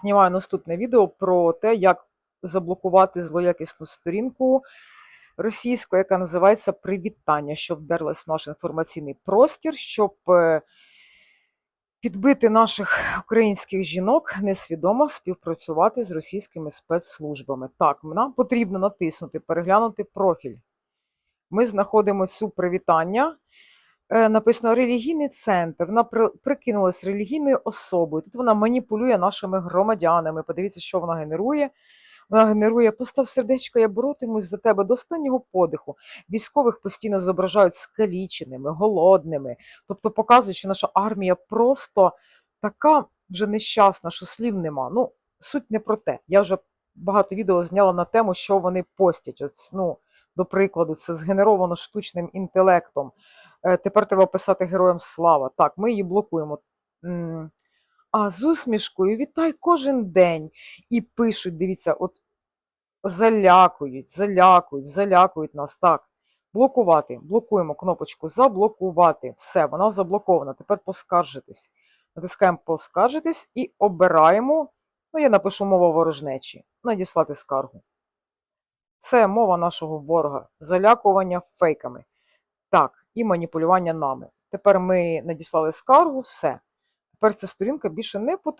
знімаю наступне відео про те, як заблокувати злоякісну сторінку російську, яка називається Привітання, щоб вдерлась в наш інформаційний простір, щоб е, підбити наших українських жінок несвідомо співпрацювати з російськими спецслужбами. Так, нам потрібно натиснути, переглянути профіль. Ми знаходимо цю привітання. Е, Написано релігійний центр. Вона при- прикинулась релігійною особою. Тут вона маніпулює нашими громадянами. Подивіться, що вона генерує. Вона генерує постав сердечко, я боротимусь за тебе до останнього подиху. Військових постійно зображають скаліченими, голодними. Тобто показують, що наша армія просто така вже нещасна, що слів нема. Ну, суть не про те. Я вже багато відео зняла на тему, що вони постять. Ось, ну, до прикладу, це згенеровано штучним інтелектом. Е, Тепер треба писати героям слава. Так, ми її блокуємо. А з усмішкою вітай кожен день. І пишуть, дивіться, от залякують, залякують, залякують нас. Так. Блокувати. Блокуємо кнопочку заблокувати. Все, вона заблокована. Тепер поскаржитись. Натискаємо поскаржитись і обираємо. Ну, я напишу мова ворожнечі. Надіслати скаргу. Це мова нашого ворога. Залякування фейками. Так, і маніпулювання нами. Тепер ми надіслали скаргу, все. Тепер ця сторінка більше не потребує.